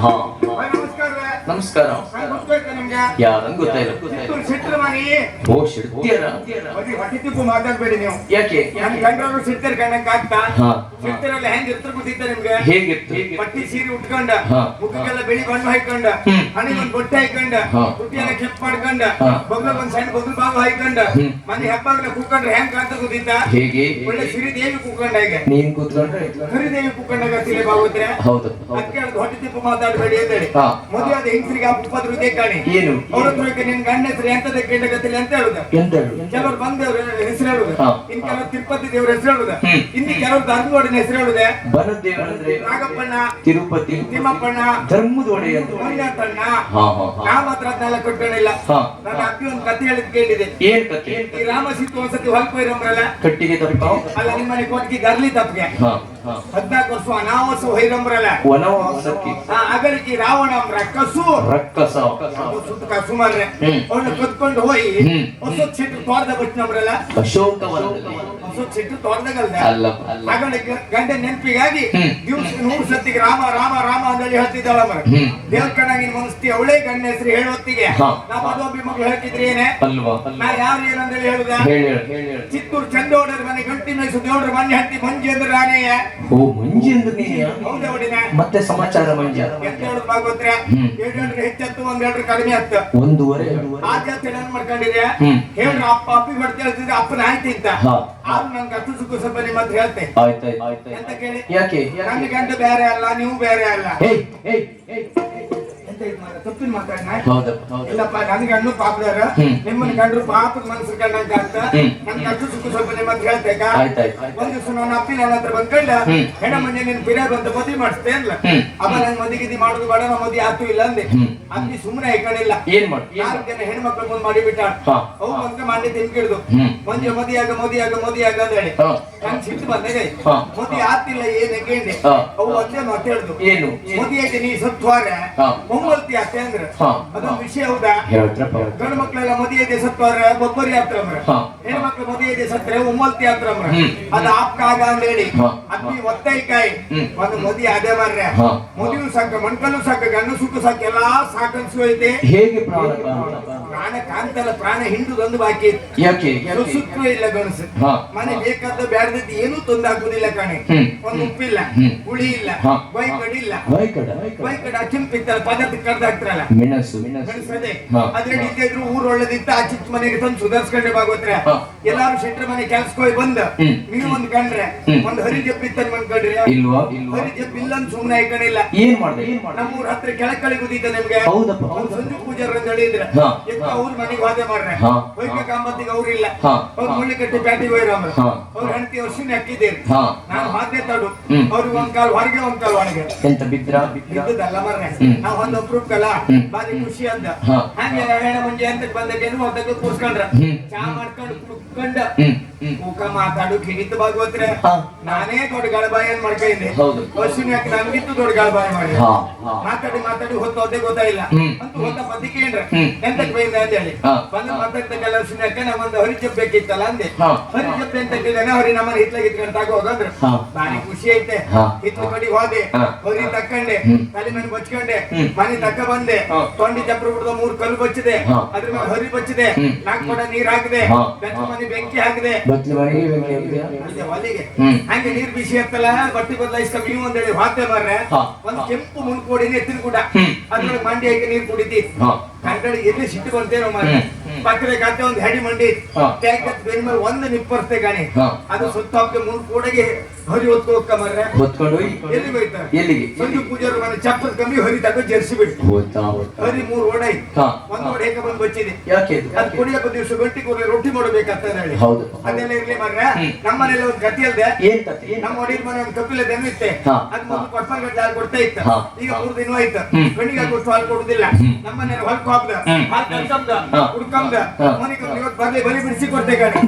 ಹಾ. ನಮಸ್ಕಾರ. ನಮಸ್ಕಾರ. ಗೊತ್ತಾಯ್ತಾ ನಿಮ್ಗೆ? ಯಾರಂಗ್ ಗೊತ್ತಾಯಿಲ್ಲ ಓ ಶಿಡ್ತಿಯರ ಹೊಟ್ಟೆ ತಿಪ್ಪು ಮಾತಾಡ್ಬೇಡಿ ನೀವು. ಯಾಕೆ? ನನ್ ಕಂಡ್ರವ್ರು ಸಿಡ್ತಾರೆ ಕಣ್ಣಕ್ ಸಿಡ್ತಾರಲ್ಲ ಹೆಂಗ್ ಇರ್ತಾರೆ ಗೊತ್ತಿತ್ತ ನಿಮ್ಗೆ ಹೇಗಿತ್ತು ಪಟ್ಟಿ ಸೀರೆ ಉಟ್ಕೊಂಡ. ಮುಖಕ್ಕೆಲ್ಲ ಬೆಳಿ ಬಣ್ಣ ಹಾಕೊಂಡ ಹಣಿಗೆ ಒಂದ್ ಬೊಟ್ಟೆ ಹಾಕೊಂಡ ಹಾ. ಕೆಪ್ ಮಾಡ್ಕೊಂಡ ಹಾ. ಒಂದ್ ಸಣ್ಣ ಬಗ್ಲು ಬಾವು ಹಾಕೊಂಡ. ಮನೆ ಹಬ್ಬಾಗ್ಲ ಕೂಕೊಂಡ್ರೆ ಹೆಂಗ್ ಕಾಣ್ತ ಗೊತ್ತಿತ್ತ ಹೇಗೆ ಒಳ್ಳೆ ಸಿರಿದೇವಿ ಕೂಕೊಂಡ ಹಾಗೆ ನೀನ್ ಕೂತ್ಕೊಂಡ್ರೆ ಹರಿದೇವಿ ಕೂಕೊಂಡಾಗ ತಿಳಿ ಬಾಗೋದ್ರೆ ಹೌದು ಅದಕ್ಕೆ ಹೊಟ್ಟೆ ತಿಪ್ಪು ಮಾತಾಡಬೇಡಿ ಅಂತೇಳಿ ಹಾ. ಮದುವೆ ಆದ ಹೆಂಗಸರಿಗೆ ಆ ಉಪದ್ರ ಇದೆ ಕಾಣಿ ಏನು? ಅವ್ರ ಹತ್ರ ನಿನ್ ಗಂಡ ಹೆಸರು ಎಂತದ ಕೇಳಗತ್ತಿಲ್ಲ ಅಂತ ಹೇಳುದ ಹೇಳು? ಕೆಲವ್ರು ಬಂದವ್ರ ಹೆಸರು ಹೇಳುದ. ಇನ್ ಕೆಲವ್ರು ತಿರುಪತಿ ದೇವ್ರ ಹೆಸರು ಹೇಳುದ. ಇನ್ನು ಕೆಲವ್ರು ಧರ್ಮಗೋಡಿನ ಹೆಸರು ಹೇಳುದೆ ಬನದೇವರಂದ್ರೆ ನಾಗಪ್ಪಣ್ಣ ತಿರುಪತಿ ತಿಮ್ಮಪ್ಪಣ್ಣ ಧರ್ಮದ ಒಡೆಯ ಅಂತ. ಮಂಜಾತಣ್ಣ ಹಾ ಹಾ ಹಾ. ನಾ ಮಾತ್ರ ಅದನ್ನೆಲ್ಲ ಕಟ್ಕೊಂಡಿಲ್ಲ. ನನ್ನ ಅಪ್ಪಿ ಒಂದು ಕಥೆ ಹೇಳಿದ್ ಕೇಳಿದೆ. ಏನ್ ಕಥೆ? ಈ ರಾಮ ಸೀತು ಒಂದ್ಸತಿ ಹೊಲ್ಕ್ ಹೋಯ್ರಮ್ರಲ್ಲ ಕಟ್ಟಿಗೆ ತಪ್ಪ? ಅಲ್ಲ ನಿಮ್ಮನೆ ಕೊಟ್ಟಿಗೆ ಗರ್ಲಿ ತಪ್ಪಿಗೆ. ಹದ್ನಾಲ್ಕು ವರ್ಷ ಅನಾವಸ ಹೊಯ್ರಮ್ರಲ್ಲ ವನವಾಸಕ್ಕೆ. ಆ ಅಗಲಿಕ್ಕೆ ರಾವಣ ಕಸು. ರಕ್ಕಸ. ಸುತ್ತ ಸುಮಾರ್ರೆ ಹ್ಮ್. ಅವನ್ನ ಕತ್ಕೊಂಡು ಹೋಗಿ. ಹೊಸ ಚೆಟ್ಟು ತೋರ್ದ ಬಿಟ್ನಮ್ರಲ್ಲ ಅಶೋಕವನದಲ್ಲಿ ಹೊಸ ಚೆಟ್ಟು ತೊಂದಗಲ್ಲ ಮಗಳಿಗೆ ಗಂಡ ನೆನಪಿಗಾಗಿ ದಿವಸ ನೂರು ಸತ್ತಿಗೆ ರಾಮ ರಾಮ ರಾಮ ಅಂತೇಳಿ ಹೇಳ್ತಿದ್ದಾಳ ಮರ ಕಣ್ಣಾಗಿ ಮನಸ್ತಿ ಅವಳೇ ಗಂಡ ಹೆಸರು ಹೇಳೋತ್ತಿಗೆ. ನಮ್ಮ ಮದುವೆ ಮಗಳು ಹೇಳ್ತಿದ್ರಿ ಏನೇ? ನಾ ಯಾರು ಏನಂದೇಳಿ ಹೇಳುದ? ಹೇಳಿ ಹೇಳಿ ಹೇಳಿ ಹೇಳಿ. ಚಿತ್ತೂರು ಚಂದೋಡರ ಮನೆ ಗಂಟಿ ಮೈಸೂರು ದೇವ್ರ ಮನೆ ಹತ್ತಿ ಮಂಜಿ ಅಂದ್ರೆ ರಾಣೆಯ. ಓ ಮಂಜಿ ಅಂದ್ರೆ ನೀನ? ಹೌದ ಹೊಡಿನ ಮತ್ತೆ ಸಮಾಚಾರ ಮಂಜಿ? ಎಂತ ಹೇಳುದು ಭಾಗವತ್ರೆ. ಎರಡು ಹೆಚ್ಚತ್ತು ಒಂದ್ ಹೇಳ್ರಿ ಕಡಿಮೆ ಹತ್ತ. ಒಂದೂವರೆ. ಆ ಜಾತಿ ಏನ್ ಮಾಡ್ಕೊಂಡಿದ್ಯಾ? ಹ್ಮ್. ಹೇಳ್ರಿ ಅಪ್ಪ ಅಪ್ಪಿ ಹೊಡ್ತಿ ಹೇಳ್ತಿದ್ರೆ ಅಪ್ಪನ ಆಯ್ತು ಅಂತ. ಹಾ. ಆಗ ನಂಗೆ ಅಷ್ಟು ಸುಖ ಸ್ವಲ್ಪ ನಿಮ್ಮ ಹತ್ರ ಹೇಳ್ತೆ. ಆಯ್ತಾಯ್ತು ಆಯ್ತಾಯ್ತು ಎಂತ ಕೇಳಿ? ಯಾಕೆ ನನ್ನ ಗಂಡ ಬೇರೆ ಅಲ್ಲ ನೀವು ಬೇರೆ ಅಲ್ಲ. ತಪ್ಪಿನ ಮಾತಾಡ್ನ ಇಲ್ಲಪ್ಪ ನನ್ ಗಂಡು ಪಾಪದಾರ ನಿಮ್ಮನ್ನ ಗಂಡ್ರು ಪಾಪದ ಮನಸ್ಸು ಕಂಡಂತ ಅಂತ. ಸುಖ ಸ್ವಲ್ಪ ನಿಮ್ಮ ಹತ್ರ ಹೇಳ್ತೇಕ ಒಂದ್ ದಿವಸ ನನ್ನ ಅಪ್ಪಿ ನನ್ನ ಹತ್ರ ಬಂದ್ಕೊಂಡ. ಹೆಣ ನಿನ್ ಮದ್ವಿ ಮಾಡಿಸ್ತೇ ಅಪ್ಪ ನನ್ ಗಿದಿ ಮಾಡುದು ಬೇಡ ನಮ್ಮ ಮದಿ ಆತು ಇಲ್ಲ ಅಂದೆ. ಅಪ್ಪಿ ಸುಮ್ಮನೆ ಐಕೊಂಡಿಲ್ಲ ಏನ್ ಮಾಡ್ ನಾಲ್ಕು ಜನ ಹೆಣ್ಮಕ್ಳು ಮುಂದ್ ಮಾಡಿ ಬಿಟ್ಟ ಹಾ. ಅವು ಬಂದ ಮಾಡಿ ತಿನ್ಕಿಡ್ದು. ಮಂಜು ಮದಿಯಾಗ ಮದಿಯಾಗ ಮದಿಯಾಗ ಅಂತ ಹೇಳಿ. ನಂಗೆ ಸಿಟ್ಟು ಬಂದಾಗ ಹಾ. ಮದಿ ಆತಿಲ್ಲ ಏನ್ ಕೇಳಿ. ಅವು ಒಂದೇ ಮಾತಾಡುದು ಏನು? ಮದಿಯಾಗಿ ನೀ ಸತ್ವಾರ ಹೊಂಬಲ್ತಿ ಅತ್ತೆ ಅಂದ್ರ. ಅದೊಂದು ವಿಷಯ ಹೌದಾ? ಗಂಡು ಮಕ್ಳೆಲ್ಲ ಮದಿಯಾಗಿ ಸತ್ವಾರ ಒಬ್ಬರಿ ಯಾತ್ರಮ್ರ ಹೆಣ್ ಹೆಣ್ಮಕ್ಳು ಮದಿಯಾಗಿ ಸತ್ತರೆ ಉಮ್ಮಲ್ತಿ ಯಾತ್ರಮ್ರ ಅದ ಅದ ಆಪ್ಕಾಗ ಅಂತ ಹೇಳಿ. ಒತ್ತೈಕಾಯಿ ಹ್ಮ್. ಒಂದು ಮದಿ ಅದೇ ಮಾರ್ರೆ. ಮದುವೆ ಸಾಕ ಮಣ್ಕಲ್ಲು ಸಾಕ ಗಂಡು ಸುಟ್ಟು ಸಾಕ ಎಲ್ಲಾ ಸಾಕನ್ಸು ಐತೆ. ಹೇಗೆ ಪ್ರಾಣ ಕಾಂತ? ಪ್ರಾಣ ಕಾಂತಲ್ಲ ಪ್ರಾಣ ಹಿಂಡುದೊಂದು ಬಾಕಿ. ಯಾಕೆ? ಯಾಕೆ? ಇಲ್ಲ ಗಣಸು ಮನೆ ಬೇಕಾದ ಬ್ಯಾಡದಿದ್ದು ಏನೂ ತೊಂದಾಗುದಿಲ್ಲ ಕಾಣೆ. ಒಂದು ಉಪ್ಪಿಲ್ಲ ಹುಳಿ ಇಲ್ಲ ಹಾ. ಬೈಕಡಿ ಇಲ್ಲ. ಬೈಕಡ ಅಚಿಂಪಿತ್ತಲ್ಲ ಪದಾರ್ಥ ಕಡ್ದು ಹಾಕ್ತಾರಲ್ಲ ಮೆಣಸು ಮೆಣಸು. ಗಣಸದೆ ಹಾ. ಅದ್ರಲ್ಲಿ ಇದ್ದಿದ್ರು ಊರ್ ಒಳ್ಳೇದಿತ್ತ ಆ ಚಿಕ್ಕ ಮನೆಗೆ ತಂದು ಸುಧಾರಿಸ್ಕೊಂಡೆ ಬಾಗೋತ್ರ ಹಾ. ಎಲ್ಲಾರು ಶೆಟ್ರ ಮನೆ ಕೆಲ್ಸಕ್ಕೆ ಬಂದ. ನೀವು ಒಂದ್ ಕಂಡ್ರೆ ಒಂದ್ ಹರಿ ಜಪ್ಪಿತ್ತ ಅನ್ಕೊಂಡ್ರಿ ಇಲ್ವಾ ಇಲ್ವಾ? ಹರಿ ಜಪ್ ಇಲ್ಲ ಅಂತ ಸುಮ್ನೆ ಹಾಕೊಂಡಿಲ್ಲ ಏನ್ ಮಾಡ್ದೆ? ನಮ್ಮೂರ ಹತ್ರ ಕೆಳಕಳಿ ಗುದ್ದಿದ್ದ ನಿಮ್ಗೆ. ಹೌದಪ್ಪ ಸಂಜು ಪೂಜಾರ ಅಂತ ಹೇಳಿದ್ರೆ. ಎತ್ತ ಅವ್ರ ಮನೆಗೆ ವಾದೆ ಮಾಡ್ರೆ. ಹೋಗ್ಬೇಕಂಬತ್ತಿಗೆ ಅವ್ರಿಲ್ಲ. ಅವ್ರು ಮುಳ್ಳಿ ಕಟ್ಟಿ ಪ್ಯಾಟಿಗೆ ಹೋಯ್ರಾಮ್ರ ಹಾ. ಅವ್ರ ಹೆಂಡತಿ ವರ್ಷಿನ ಹಾಕಿದ್ದೀರಿ. ನಾನು ಮಾತೇ ತಡು. ಅವ್ರಿಗೆ ಒಂದ್ ಕಾಲ್ ಹೊರಗೆ ಒಂದ್ ಕಾಲ್ ಒಳಗೆ ಎಂತ ಬಿದ್ರ? ಬಿದ್ದಲ್ಲ ಮರ್ರೆ. ನಾವ್ ಒಂದ್ ಅಪ್ರೂಪಲ್ಲ ಬಾರಿ ಖುಷಿ ಅಂದ. ಹಂಗೆ ಹೇಳ ಮುಂಜೆ ಅಂತ ಬಂದಕ್ಕೇನು ಒದ್ದಕ್ಕೆ ಕೂರ್ಸ್ಕೊಂಡ್ರ. ಚಾ ಮಾಡ್ಕೊಂಡು ಕುತ್ಕೊಂಡ. ಊಕ ಹ್ಮ್. ಕೂಕ ಮಾತಾಡು ಹಿಡಿತು ಭಾಗವತ್ರೆ. ನಾನೇ ದೊಡ್ಡ ಗಳಬಾಯನ್ ಮಾಡ್ಕೊಂಡಿದ್ದೆ ಹೌದು. ವರ್ಷಿನ ಯಾಕೆ ನನ್ಗಿತ್ತು ದೊಡ್ಡ ಗಳಬಾಯ ಮಾಡಿ ಮಾತಾಡಿ ಮಾತಾಡಿ ಹೊತ್ತೋದೇ ಗೊತ್ತಾಯಿಲ್ಲ ಅಂತ ಹೊತ್ತ ಬದಿಕೇನ್ರ ಏನ್ರ? ಎಂತಕ್ ಬೈದ ಅಂತ ಹೇಳಿ. ಬಂದ ಬಂದು ಮಾತಾಡ್ತಾ ಕೆಲವು ಸುಮ್ಮನೆ ನಾ ಒಂದು ಹರಿ ಜಪ್ ಬೇಕಿತ್ತಲ್ಲ ಅಂದೆ. ಹರಿ ಜಪ್ ಅಂತ ಕೇಳಿದಾನೆ ಹರಿ ನಮ್ಮನ್ನ ಹಿತ್ಲಾಗ ಇಟ್ಕೊಂಡು ತಗೋ ಹೋಗಂದ್ರು. ಭಾರಿ ಖುಷಿ ಐತೆ. ಹಿತ್ಲು ಕಡಿ ಹೋದೆ. ಹೊರಿ ತಕ್ಕಂಡೆ. ತಲೆ ಮೇಲೆ ಬಚ್ಕೊಂಡೆ. ಹ್ಮ್. ಮನೆ ತಕ್ಕ ಬಂದೆ. ತೊಂಡಿ ಚಪ್ರ ಬಿಡದ ಮೂರ್ ಕಲ್ಲು ಬಚ್ಚಿದೆ. ಅದ್ರ ಮೇಲೆ ಹರಿ ಬಚ್ಚಿದೆ. ನಾಲ್ಕು ಪಡ ನೀರ್ ಹಾಕಿದೆ. ಬೆಚ್ಚ ಮನೆ ಬೆಂಕಿ ಹಾಕಿದೆ. ಒಲೆಗೆ ಹಂಗೆ ನೀರ್ ಬಿಸಿ ಹತ್ತಲ್ಲ ಬಟ್ಟಿ ಬದಲಾಯಿಸ್ಕ ನೀವು ಅಂತ ಹೇಳಿ ಮಾರ್ರೆ ಬರ್ರೆ ಒಂದ್ ಕೆಂಪು ಮುನ್ಕೋಡಿ ಎತ್ತಿನ ಕೂಡ ಅದ್ರ ಅದ್ರೊಳಗೆ ಮಂಡಿ ಹಾಕಿ ನೀರ್ ಕುಡಿತಿ. ಕನ್ನಡ ಎಲ್ಲಿ ಸಿಟ್ಟು ಬಂತೇನೋ ಮಾರ್ರೆ. ಪಕ್ಕದ ಗದ್ದೆ ಒಂದು ಹೆಡಿ ಮಂಡಿ ಹಾ. ಟ್ಯಾಕ್ಟರ್ ಬೆನ್ ಮೇಲೆ ಒಂದು ನಿಪ್ಪರ್ತೆ ಗಾಣಿ. ಅದು ಸುತ್ತ ಹಾಕಿ ಮುಂದ್ ಕೂಡಗೆ ಹರಿ ಹೊತ್ತು ಹೋಗ್ಕ ಮರ್ರೆ. ಹೊತ್ಕೊಂಡು ಎಲ್ಲಿ ಹೋಯ್ತಾರೆ ಎಲ್ಲಿಗೆ? ಸಂಜು ಪೂಜಾರ ಮನೆ ಚಪ್ಪಲ್ ಕಮ್ಮಿ ಹರಿ ತಗೋ ಜರ್ಸಿ ಬಿಟ್ಟು ಹರಿ ಮೂರ್ ಓಡಾಯಿ ಒಂದು ಒಂದ್ ಓಡ ಹೇಗೆ ಬಂದು ಬಚ್ಚಿದೆ? ಯಾಕೆ ಅದು ಕುಡಿಯಪ್ಪ ದಿವಸ ಗಂಟೆ ಕೂಡ ರೊಟ್ಟಿ ಮಾಡಬೇಕಂತ ಹೇಳಿ. ಹೌದು. ಅದೆಲ್ಲ ಇರ್ಲಿ ಮರ್ರೆ. ನಮ್ಮ ನಮ್ಮನೇಲಿ ಒಂದು ಗತಿ ಅಲ್ದೆ. ಏನ್ ಕತೆ ನಮ್ಮ ಒಡಿರ್ ಮನೆ ಒಂದು ಕಪಿಲ ದೆನ್ನಿತ್ತೆ ಅದು ಮೊದಲು ಕೊಟ್ಟಾಗ ಹಾಲು ಕೊಡ್ತಾ ಇತ್ತ. ಈಗ ಮೂರು ದಿನ ಆಯ್ತು. ಕಣ್ಣಿಗೆ ಕೊಟ್ಟು ಹಾಲು ಕೊಡುದಿಲ್ಲ. ನಮ್ಮ ನಮ್ಮನೆ ಹೊಲ್ಕ ಹಾಕ್ದ. ಹಾಲು ಕಲ್ಸಮ್ದ ಹಾ. ಇವತ್ತು ಬರ್ಲಿ ಬಲಿ ಬಿಡಿಸಿ ಕೊಡ್ತೆ ಗಾಡಿ.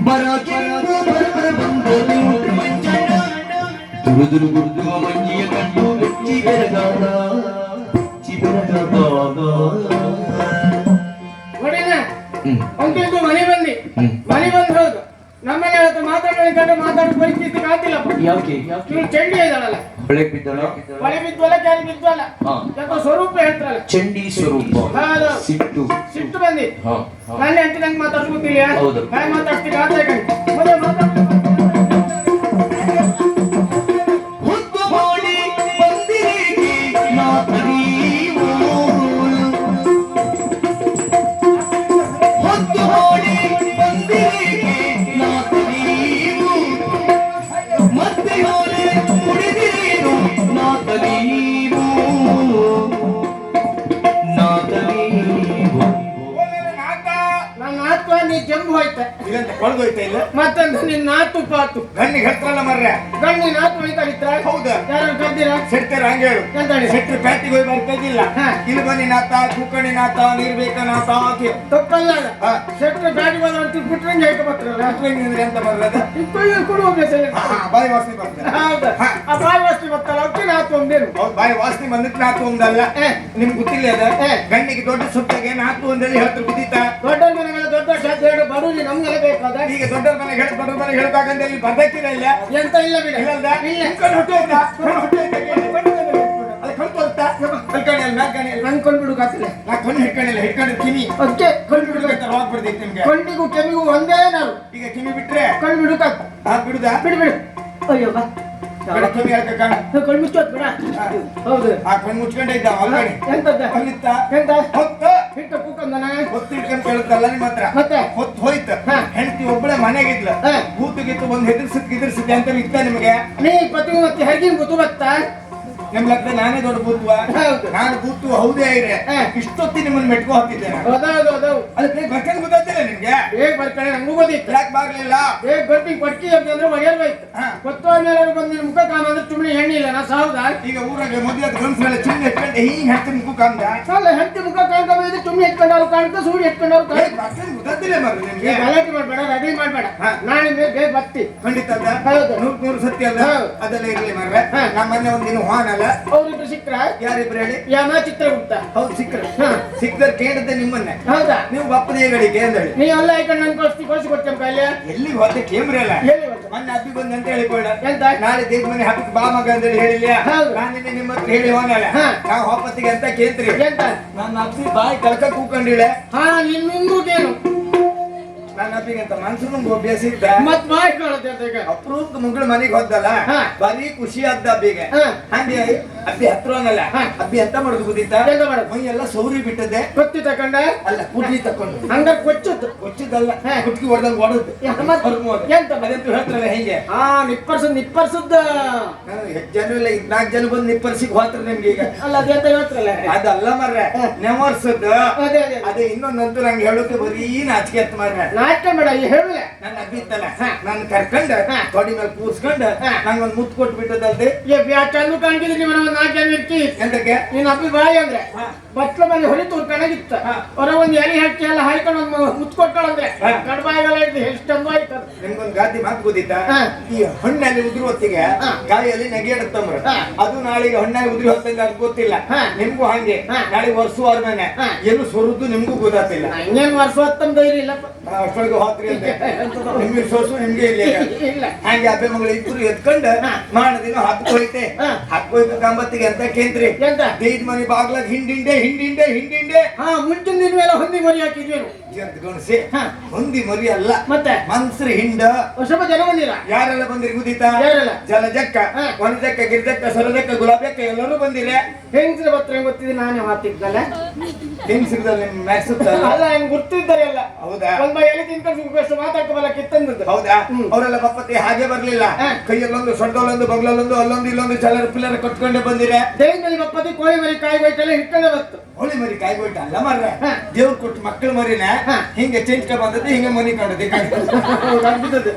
ದುರು ದುರು ಗುರುದುವ ಮಂಜಿಯ ಬೆಚ್ಚಿ ಬೆರಗಾದ ಒಡೆನ ಅಂತೂ ಮನೆ ಬಂದಿ. ಮನೆ ಬಂದ್ ಹೌದು. ನಮ್ಮನೆ ಹತ್ರ ಮಾತಾಡೋಣ ಮಾತಾಡೋ ಪರಿಸ್ಥಿತಿ ಕಾತಿಲ್ಲಪ್ಪ ಯಾಕೆ ಇವ್ರು ಚಂಡಿ ಇದ್ದಾಳಲ್ಲ. ಬಿದ್ದಳ? ಕ್ಯಾರಿ ಬಿದ್ವಲ್ಲ ಹಾ. ಯಾಕೋ ಸ್ವರೂಪ ಹೇಳ್ತಾರಲ್ಲ. ಚಂಡಿ ಸ್ವರೂಪ. ಸಿಟ್ಟು. ಹಾ. ನನ್ನ ಹೆಂಡತಿ ನಂಗೆ ಮಾತಾಡ್ಸ್ಕೊತಿಲ್ಲ ಹೌದು. ನಾನು ಮಾತಾಡ್ತೀನಿ ಆತ ಮದುವೆ ನೀ ಜಂಬು ಹೋಯ್ತ. ಇದಂತ ಕೊಳ್ದೋಯ್ತಾ ಇಲ್ಲ ನಿನ್ನ ನಾತು ಪಾತು. ಗಣ್ಣಿಗೆ ಮರ್ರೆ. ನಾತು ಹೌದಾ. ಯಾರು ಹಂಗೆ ಹೇಳು. ಪ್ಯಾಟಿಗೆ ಹೋಗಿ. ಇಲ್ಲಿ ಬನ್ನಿ ನಾತ ಕುಕ್ಕಣಿ ನಾತ ನಿರ್ಬೇಕ ನಾತ ಅಂತ. ತಪ್ಪಲ್ಲ ಬಿಟ್ರಂಗೆ ಹೇಳ್ಕೊ ಬರ್ತಾರಲ್ಲ ಅಂದ್ರೆ ಎಂತ ಬಾಯಿ ವಾಸನೆ ಬರ್ತದೆ. ಹೌದು. ಆ ಬಾಯಿ ವಾಸನೆ ಅವಕ್ಕೆ ನಾತು ಒಂದೇನು? ಬಾಯಿ ವಾಸನೆ ಬಂದಕ್ಕೆ ನಾತು ಒಂದಲ್ಲ. ಏ. ನಿಮ್ಗೆ ಗೊತ್ತಿಲ್ಲ ಅದ? ಗಣ್ಣಿಗೆ ದೊಡ್ಡ ಸುತ್ತಾಗೆ ನಾತು ಒಂದಲ್ಲಿ ಹೇಳ್ತಾರೆ ಗುದ್ದೀತ ದೊಡ್ಡ ಮನೆಗಳ ದೊಡ್ಡ ಶಾಸ್ತ್ರ ಹೇಳು ನಮ್ಗೆ ಬೇಕಾದ ಈಗ ಮನೆಗೆ ಹೇಳಿ ದೊಡ್ಡ ಮನೆಗೆ ಹೇಳ್ಬೇಕಂತ ಇಲ್ಲಿ ಇಲ್ಲ? ಎಂತ ಇಲ್ಲ ಬಿಡ. ಇಲ್ಲ. ಕಣ್ಣು ಹೊಟ್ಟೆ ಐತಾ? ಕಣ್ಣು? ಅದು ಕಣ್ಣು ನಾ ಕಣ್ಣು ಹಿಡ್ಕೊಂಡಿಲ್ಲ ಹಿಡ್ಕೊಂಡು ಕಿಮಿ ಅದಕ್ಕೆ ಕಣ್ಣು ನಿಮ್ಗೆ. ಕೊಂಡಿಗೂ ಕೆಮಿಗೂ ಒಂದೇ ನಾನು ಈಗ ಕಿಮಿ ಬಿಟ್ರೆ? ಕಣ್ ಬಿಡು ಕಾತ್ ಆ ಬಿಡುದಾ ಬಿಡು ಬಿಡು. ಅಯ್ಯೋ ಬಾ. ಕಣ್ಣ. ಬಿಡ. ಹೌದು. ಆ ಕಣ್ಣು ಮುಚ್ಕೊಂಡೆ ಇದ್ದ ಅಲ್ಗಣಿ ಎಂತದ್ದ? ಅಲ್ಲಿತ್ತ? ಎಂತ? ಹೊತ್ತ? ಹಿಟ್ಟು ಕೂಕಂದನ ಹೊತ್ತು ಇಟ್ಕೊಂಡು ಕೇಳುತ್ತಲ್ಲ ನಿಮ್ಮ ಹತ್ರ? ಮತ್ತೆ? ಹೊತ್ತು ಹೋಯ್ತು. ಹೆಂಡತಿ ಒಬ್ಬಳೆ ಮನೆಗಿದ್ಲ. ಹಾ. ಭೂತು ಗೀತು ಬಂದು ಹೆದರ್ಸಿದ್ ಗಿದರ್ಸಿದ್ದೆ ಅಂತ ಇತ್ತ ನಿಮಗೆ? ನೀ ಪತಿ ಮತ್ತೆ ಹೆರ್ಗಿನ್ ಗೊತ್ತು ಬತ್ತಾ? ನಿಮ್ ಲೆಕ್ಕ ನಾನೇ ದೊಡ್ಡ ಹೌದು. ನಾನು ಭೂತು ಹೌದೇ ಹಾ. ಇಷ್ಟೊತ್ತಿ ನಿಮ್ಮನ್ನ ಮೆಟ್ಕೋ ಹಾಕಿದ್ದೆ ಅದಕ್ಕೆ ಬರ್ತೇನೆ ಗೊತ್ತಾಗ್ತಿಲ್ಲ ನಿಮ್ಗೆ? ಬೇಗ ಬರ್ತಾಳೆ ನಂಗೂ ಗೊತ್ತಿತ್ತು ಯಾಕೆ ಬರ್ಲಿಲ್ಲ ಬೇಗ ಬರ್ತೀನಿ ಪಟ್ಟಿ ಅಂತಂದ್ರೆ ಒಡೆಯಲ್ವಾಯ್ತು ಹಾ. ಗೊತ್ತೋ ಮೇಲೆ ಬಂದು ನಿನ್ ಮುಖ ಕಾಮ ಅಂದ್ರೆ ಸುಮ್ಮನೆ ಹೆಣ್ಣಿಲ್ಲ ನಾ ಸಾವುದ? ಈಗ ಊರಾಗ ಮದುವೆ ಗಂಡ್ಸ್ರೆಲ್ಲ ಚಿನ್ನ ಇಟ್ಕೊಂಡು ಹಿಂಗ್ ಹೆಂಡತಿ ಮುಖ ಕಾಮ್ದ ಅಲ್ಲ ಹೆಂಡತಿ ಮುಖ ಕಾಣ್ಕೊಂಡ್ರೆ ಸುಮ್ಮನೆ ಇಟ್ಕೊಂಡವ್ರು ಕಾಣ್ತಾ ಸುಮ್ಮನೆ ಇಟ್ಕೊಂಡವ್ರು ಗೊತ್ತಾಗ್ತಿಲ್ಲ ಮರ್ರಿ ನಿಮ್ಗೆ. ಗಲಾಟೆ ಮಾಡ್ಬೇಡ ರೆಡಿ ಮಾಡ್ಬೇಡ. ನಾಳೆ ಮೇಲೆ ಬೇಗ ಬರ್ತಿ ಖಂಡಿತ ಅಲ್ಲ. ಹೌದು. ನೂರ್ ನೂರು ಸತ್ಯ ಅಲ್ಲ. ಹೌದು. ಅದೆಲ್ಲ ಇರ್ಲಿ ಮರ್ರೆ. ನಮ್ಮ ಮನೆ ಒಂದಿನ ಹಾನ್ ಅಲ್ಲ. ಅವ್ರಿಬ್ರು ಸಿಕ್ಕ್ರ? ಯಾರಿಬ್ರು ಹೇಳಿ? ಯಾಮ ಚಿತ್ರಗುಪ್ತ. ಹೌದು ಸಿಕ್ರ ಹಾ. ಸಿಕ್ಕರ್ ಕೇಳಿದ್ದೆ ನಿಮ್ಮನ್ನೇ. ಹೌದಾ? ನೀವು ಬಪ್ಪನೇ ಗಡಿ ಕೇಂದ್ರಳಿ ನೀ ಎಲ್ಲ ಮುಗಳ ಕಳ್ಸಿ ಕಳ್ಸಿ ಕೊಡ್ತೇನೆ ಕಾಯಿಲೆ ಎಲ್ಲಿ ಹೋದೆ? ಕೇಮ್ರಿ ಅಲ್ಲ. ಎಲ್ಲಿ ಹೋದೆ? ಮೊನ್ನೆ ಅಬ್ಬಿ ಬಂದ ಅಂತ ಹೇಳಿಕೊಳ್ಳ ಎಂತ? ನಾಳೆ ದೇವ್ ಮನೆ ಹಬ್ಬಕ್ಕೆ ಬಾ ಮಗ ಅಂತ ಹೇಳಿಲ್ಲ. ನಾನು ನಿನ್ನೆ ನಿಮ್ಮ ಹತ್ರ ಹೇಳಿ. ನಾವು ಹೊಪ್ಪತ್ತಿಗೆ ಅಂತ ಕೇಂದ್ರಿ ಎಂತ? ನನ್ನ ಅಬ್ಬಿ ಬಾಯಿ ಕಳ್ಕ ಕೂಕೊಂಡಿಳೆ ಹಾ ನನ್ನ ಅಬ್ಬಿಗೆ ಅಂತ ಮನ್ಸು ಅಭ್ಯಾಸ ಇದ್ದ. ಮತ್ ಬಾಯ್ ಕಾಣುತ್ತೆ ಅಂತ ಈಗ ಅಪ್ರೂಪ್ ಮಗಳು ಮನೆಗೆ ಹೋದಲ್ಲ. ಬರೀ ಖುಷಿ ಆದ್ದ ಅಬ್ಬಿಗೆ. ಹಂಗೆ ಅಬ್ಬಿ ಹತ್ರ ಅನ್ನಲ್ಲ. ಅಬ್ಬಿ ಎಂತ ಮಾಡುದು ಗೊತ್ತಿತ್ತ? ಎಂತ ಮಾಡ ಮೈ ಎಲ್ಲ ಸೌರಿ ಬಿಟ್ಟದೆ ಕೊಚ್ಚಿ ತಕೊಂಡ? ಅಲ್ಲ ಕುಡ್ಲಿ ತಕೊಂಡು ಹಂಗ ಕೊಚ್ಚುತ್ತು ಕೊಚ್ಚದಲ್ಲ. ಕುಟ್ಕಿ ಹೊಡೆದಂಗ್ ಹೊಡೆದು ಎಂತ? ಅದಂತೂ ಹೇಳ್ತಾರಲ್ಲ ಹೆಂಗೆ? ಹಾ ನಿಪ್ಪರ್ಸದ್ ನಿಪ್ಪರ್ಸದ್ದ. ನಾನು ಹೆಚ್ಚು ಜನ ಇಲ್ಲ. ಇದ್ನಾಲ್ಕು ಜನ ಬಂದು ನಿಪ್ಪರ್ಸಿಗೆ ಹೋತ್ರ ನಿಮ್ಗೆ ಈಗ. ಅಲ್ಲ ಅದೆಂತ ಹೇಳ್ತಾರಲ್ಲ? ಅದಲ್ಲ ಮರ್ರೆ ನೆವರ್ಸದ್. ಅದೇ ಅದೇ ಅದೇ. ಇನ್ನೊಂದಂತೂ ನಂಗೆ ಹೇಳೋಕೆ ಬರೀ ನಾಚಿಕೆ ಅಂತ ಮರ್ರೆ. ನಾಚಿಕೆ ಬೇಡ ಈ ಹೇಳುವ. ನನ್ನ ಅಬ್ಬಿ ಇತ್ತಲ್ಲ ಹಾ. ನಾನು ಕರ್ಕೊಂಡ. ತೊಡಿ ಮೇಲೆ ಕೂರ್ಸ್ಕೊಂಡ. ನಂಗೊಂದು ಮುತ್ತು ಕೊಟ್ಟು ಬಿಟ್ಟದಲ್ದೆ ಏ ಬ್ಯಾ ಚಂದು ಕಾಣ್ಕಿದ್ರೆ ನಿಮ್ಮ ಒಂದು ನಾಲ್ಕು ಜನ ಇರ್ತಿ ಎಂತಕ್ಕೆ ನೀನ್ ಅಪ್ಪಿ ಬಾಯಿ ಅಂದ್ರೆ. ಬಟ್ಲ ಮನೆ ಹೊರಿತು ಕಣಗಿತ್ತ ಹಾ. ಹೊರ ಒಂದ್ ಎಲೆ ಹಾಕಿ ಎಲ್ಲ ಹಾಯ್ಕೊಂಡು ಒಂದು ಮುತ್ ಕೊಟ್ಟಳಂದ್ರೆ ಹಾ. ಕಡ್ಬಾಯಿಗೆಲ್ಲ ಇದ್ದು ಎಷ್ಟು ಅದು. ನಿಮ್ಗೊಂದು ಗಾದಿ ಮಾತು ಗೊತ್ತಿತ್ತ ಈ ಹಣ್ಣಲ್ಲಿ ಉದುರು ಹೊತ್ತಿಗೆ. ಗಾಳಿಯಲ್ಲಿ ನೆಗೆಡುತ್ತಮ್ರ ಅದು ನಾಳೆಗೆ ಹಣ್ಣಾಗಿ ಉದುರಿ ಹೊತ್ತಂಗೆ ಅದು ಗೊತ್ತಿಲ್ಲ. ನಿಮ್ಗೂ ಹಂಗೆ. ನಾಳೆ ವರ್ಷವಾರ ಮೇಲೆ ಹಾ. ಏನು ಸ್ವರುದ್ದು ನಿಮ್ಗೂ ಗೊತ್ತಾಗ್ತಿಲ್ಲ ಇನ್ನೇನ್ ವರ್ಷ ಹೊತ್ತಮ್ ಧೈರ್ಯ ಇಲ್ಲ ಅಷ್ಟೊಳಗೆ ಹೋತ್ರಿ ಅಂತ ನಿಮ್ಗೆ ಸೋಸು ನಿಮ್ಗೆ ಇಲ್ಲ ಹಂಗೆ ಅಬ್ಬೆ ಮಗಳು ಇಬ್ಬರು ಎತ್ಕೊಂಡು. ಮಾಡದಿನ ಹತ್ತು ಹೋಯ್ತೆ ಹಾ. ಹತ್ತು ಹೋಯ್ತು ಕಂಬತ್ತಿಗೆ ಅಂತ ಕೇಂದ್ರಿ. ಎಂತ? ದೈದ್ ಮನೆ ಬಾಗ್ಲಾಗ ಹಿಂಡಿಂಡೆ ಹಿಂಡಿಂಡೆ ಹಿಂಡಿಂಡೆ ಹಾ ಮುಂಚಿನ ದಿನ ಮೇಲೆ ಹೊಂದಿ ಮರಿ ಹಾಕಿದ್ವೇನು? ಅಂತ ಗಣಸಿ ಹೊಂದಿ ಮರಿ ಅಲ್ಲ. ಮತ್ತೆ? ಮನ್ಸ್ರ ಹಿಂಡ. ಸ್ವಲ್ಪ ಜನ ಬಂದಿರ? ಯಾರೆಲ್ಲ ಬಂದಿರಿ ಉದಿತ ಯಾರೆಲ್ಲ? ಜಲಜಕ್ಕ ಜಕ್ಕ ವನಜಕ್ಕ ಗಿರ್ಜಕ್ಕ ಸರದಕ್ಕ ಗುಲಾಬಕ್ಕ ಎಲ್ಲರೂ ಬಂದಿಲ್ಲ ಹೆಂಗ್ಸ್ರ ಬತ್ರ ಗೊತ್ತಿದೆ ನಾನೇ ಮಾತಿದ್ದಲ್ಲ ಹೆಂಗ್ಸಿರ್ದಲ್ಲಿ ಮ್ಯಾಕ್ಸ್ ಅಲ್ಲ ಹೆಂಗ್ ಗುರ್ತಿದ್ದಾರೆ ಎಲ್ಲ ಹೌದಾ? ಒಂದ್ ಎಲ್ಲಿ ಎಲೆ ತಿನ್ಕೊಂಡು ಮಾತಾಡ್ಕೋಬಲ್ಲ ಕಿತ್ತಂದದ್ದು. ಹೌದಾ? ಅವರೆಲ್ಲ ಬಪ್ಪತ್ತಿ ಹಾಗೆ ಬರ್ಲಿಲ್ಲ. ಕೈಯಲ್ಲೊಂದು ಸೊಡ್ಡಲ್ಲೊಂದು ಬಗ್ಲಲ್ಲೊಂದು ಅಲ್ಲೊಂದು ಇಲ್ಲೊಂದು ಚಲರ್ ಪಿಲ್ಲರ್ ಕಟ್ಕೊಂಡೆ ಬಂದಿರೆ ದೇವ್ ಮೇಲೆ ಬಪ್ಪತಿ ಕೋಳಿ ಮರಿ ಕಾಯಿ ಬೈಟೆಲ್ಲ ಹಿಡ್ಕೊಂಡೆ ಬತ್ತು ಕೋಳಿ ಮರಿ ಕಾಯ್ಬಿಟ್ಟ ಅಲ್ಲ ಮಾರ್ರೆ. ದೇವ್ರು ಕೊಟ್ಟು ಮಕ್ಕಳ ಮರಿನ. ಹಿಂಗೆ ಚೇಂಜ್ ಬಂದದ್ದು ಹಿಂಗೆ ಮನಿ ಕಂಡದ್ದು ಅದ್ಭುತದ್ದು.